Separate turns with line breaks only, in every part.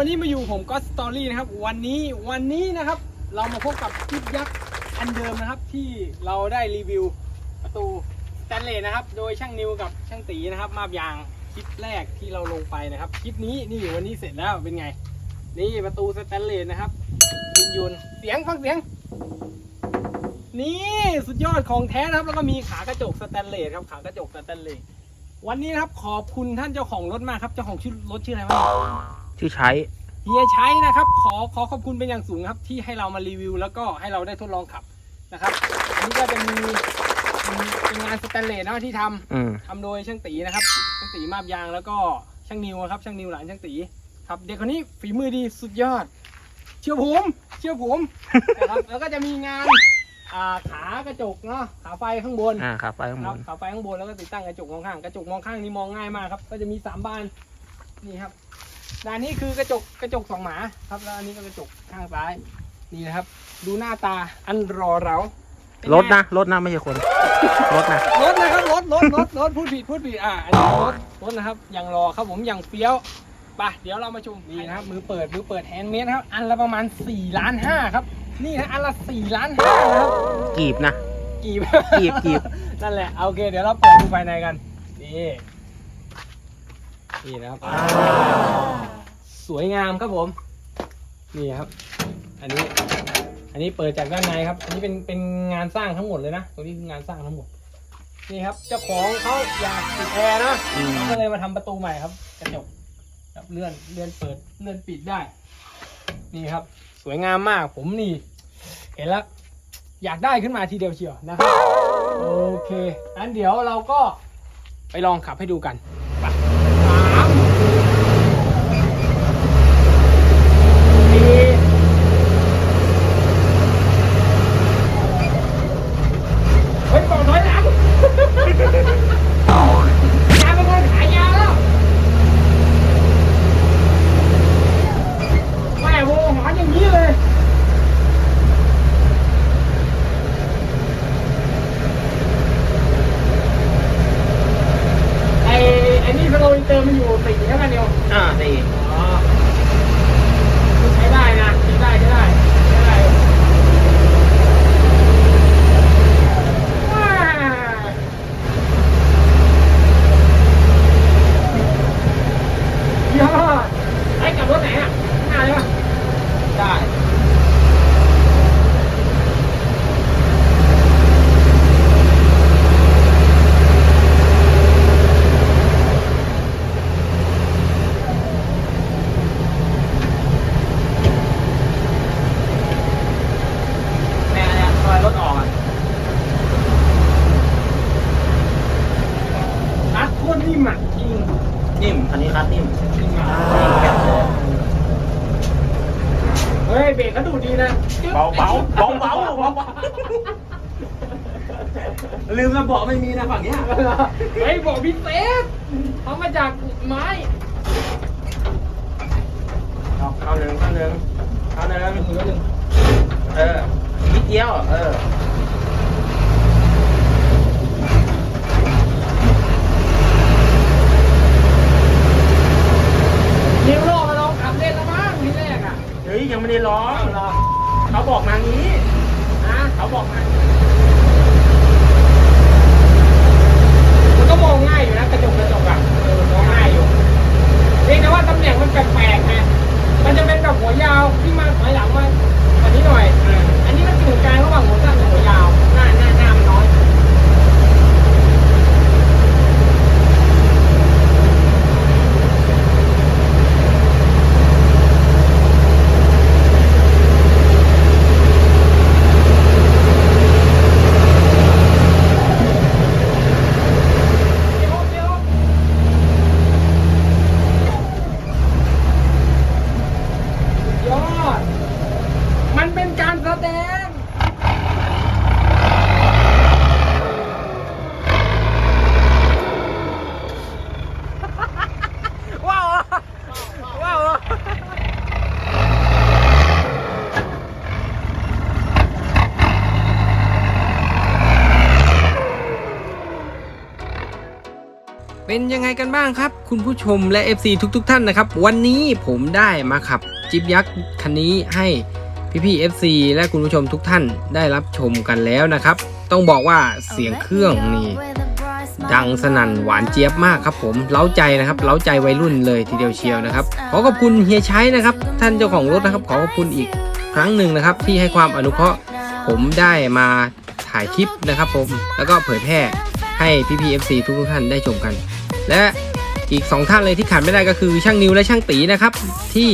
ันนี้มาอยู่ผมก็สตอรี่นะครับ วันนี้วันนี้นะครับ เรามาพบกับคลิปยักษ์อันเดิมนะครับ ที่เราได้รีวิวประตูสแตนเลสนะครับ โดยช่างนิวกับช่างตีนะครับ มาบยางคลิปแรกที่เราลงไปนะครับคลิปนี้นี่วันนี้เสร็จแล้วเป็นไง นี่ประตูสแตนเลสนะครับยุนยุนเสียงฟังเสียง นี่สุดยอดของแท้นะครับ แล้วก็มีขากระจกสแตนเลสครับขากระจกสแตนเลสวันนี้นะครับขอบคุณท่านเจ้าของรถมากครับเจ้าของชื่อรถชื่ออะไรวะ
ที่ใช้
เฮียใช้นะครับ ขอขอขอบคุณเป็นอย่างสูงครับ ที่ให้เรามารีวิว แล้วก็ให้เราได้ทดลองขับนะครับอันนี้ก็จะมีมีเป็นงานสแตนเลสนะที่ทำ
อืม
ทำโดยช่างตีนะครับ ช่างตีมาบยางแล้วก็ช่างนิวครับช่างนิวหลานช่างตีครับ เด็กคนนี้ฝีมือดีสุดยอด เชื่อผมเชื่อผมนะครับ แล้วก็จะมีงานอ่าขากระจกเนาะขาไฟข้างบน
อ่าครับไปข้าง
ค
บ
รับ
น
ขาไฟข้างบนแล้วก็ติดตั้งกระจกมองข้าง กระจกมองข้างนี่มองง่ายมากครับ ก็จะมีสามบานนี่ครับ ด้านนี้คือกระจกกระจกสองหมาครับแล้วอันนี้ก็กระจกข้างซ้ายนี่นะครับ ดูหน้าตาอันรอเราเป็ไง
รถนะรถนะไม่ใช่คนรถนะ
รถนะครับรถรถรถรถพูดผิดพูดผิดอ่าอันนี้รถรถนะครับอย่างรอครับผมอย่างเฟี้ยวไปเดี๋ยวเรามาชมนี่นะครับ มือเปิดมือเปิดแฮนด์เมดครับ อันละประมาณ4ล้านห้าครับ นี่นะอันละ4ล้านห้านะครับ
กีบนะ
กีบ
กีบกีบ
นั่นแหละโอเค เดี๋ยวเราเปิดดูภายในกันนี่ นี่นะครับ สวยงามครับผม นี่ครับ อันนี้ อันนี้เปิดจากด้านในครับ อันนี้เป็นเป็นงานสร้างทั้งหมดเลยนะตรงนี้คืองานสร้างทั้งหมด นี่ครับ เจ้าของเขาอยากติดแอร์นะ
อืม
เขาก็เลยมาทำประตูใหม่ครับ กระจกครับเลื่อนเลื่อนเปิดเลื่อนปิดได้ นี่ครับ สวยงามมากผมนี่ เห็นแล้วอยากได้ขึ้นมาทีเดียวเชียวนะครับ โอเคงั้นเดี๋ยวเราก็ไปลองขับให้ดูกันไปสามสี่เฮ้ยบอกถอยหลัง ยาเป็นคนขายยาแล้วแม่โวหอนอย่างนี้เลย ไอ้ไอ้นี่สโลอินเตอร์มันอยู่สี่ใช่ไหมเนียว
อ่าดี
อ๋อใช้ได้นะใช้ได้ใช้ได้ใช้ได้ว้ายอดไอ้กลับรถไหนอะข้างหน้าเลยปะ
ได้ แม่เนี่ยซอยรถออกอะ
รัดโคตรนิ่มอะจริง
นิ่ม อันนี้คัดนิ่ม
จริงอะ
นิ่มแข็งเลย
เฮ้ยเบรกเขาดูดีนะ
เบาเบาเบาเบาเบาเบาลืมแล้วบอกไม่มีนะฝั่งเนี้ย
เฮ้ยบอกพิเศษทำมาจากไม้
เอาเข้าหนึ่งเข้าหนึ่งเข้าหนึ่ง
หนึ่งหนึ่ง
เออนิดเดียวเออ
นิ้วโลกมาลองขับเล่นแล้วมั้งทีแรกอะ
เฮ้ย ยังไม่ได้ร้อง
เอาเหรอ
เขาบอกมางี้
นะ
เขาบอกมา
มันก็มองง่ายอยู่นะกระจกกระจกอะเออมองง่ายอยู่เพียงแต่ว่าตำแหน่งมันแปลกๆไงมันจะเป็นแบบหัวยาวที่มาถอยหลังมาอันนี้หน่อย อันนี้มันอยู่กลางระหว่างหัวสั้นกับหัวยาวหน้าหน้าหน้ามันน้อย เดี๋ยวเดี๋ยวยอด มันเป็นการแสดง
ว้าว ว้าว
เป็นยังไงกันบ้างครับ คุณผู้ชมและ FC ทุกๆทท่านนะครับ วันนี้ผมได้มาขับ
จิ๊บยักษ์คันนี้ให้พี่ๆ FC และคุณผู้ชมทุกท่านได้รับชมกันแล้วนะครับ ต้องบอกว่าเสียงเครื่องนี่ดังสนั่นหวานเจี๊ยบมากครับผมเล้าใจนะครับเล้าใจวัยรุ่นเลยทีเดียวเชียวนะครับ ขอขอบคุณเฮียชัยนะครับ ท่านเจ้าของรถนะครับ ขอขอบคุณอีกครั้งหนึ่งนะครับ ที่ให้ความอนุเคราะห์ผมได้มาถ่ายคลิปนะครับผมแล้วก็เผยแพร่ให้พี่พีเอฟซีทุกทุกๆท่านได้ชมกัน และอีก 2 ท่านเลยที่ขาดไม่ได้ก็คือช่างนิวและช่างตีนะครับ ที่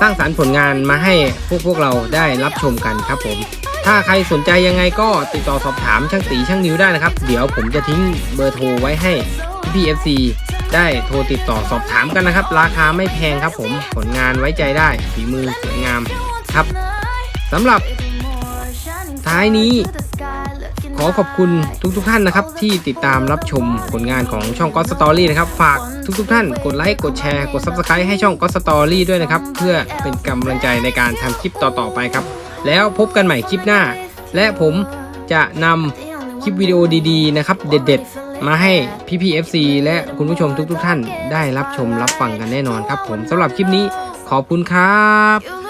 สร้างสารรค์ผลงานมาให้พวกพวกเราได้รับชมกันครับผม ถ้าใครสนใจยังไงก็ติดต่อสอบถามช่างตีช่างนิวได้นะครับ เดี๋ยวผมจะทิ้งเบอร์โทรไว้ให้พี่เอฟซีได้โทรติดต่อสอบถามกันนะครับ ราคาไม่แพงครับผมผลงานไว้ใจได้ฝีมือสวยงามครับสำหรับท้ายนี้ ขอขอบคุณทุกทท่านนะครับ ที่ติดตามรับชมผลงานของช่องก็สตอรี่นะครับ ฝากทุกๆท่านกดไลค์กดแชร์กด Subscribe ให้ช่องก็สตอรี่ด้วยนะครับ เพื่อเป็นกำลังใจในการทำคลิปต่อๆไปครับ แล้วพบกันใหม่คลิปหน้า และผมจะนำคลิปวิดีโอดีๆนะครับ เด็ดๆ มาให้พี่ๆ FC และคุณผู้ชมทุกๆท่านได้รับชมรับฟังกันแน่นอนครับ ผมสำหรับคลิปนี้ขอบคุณครับ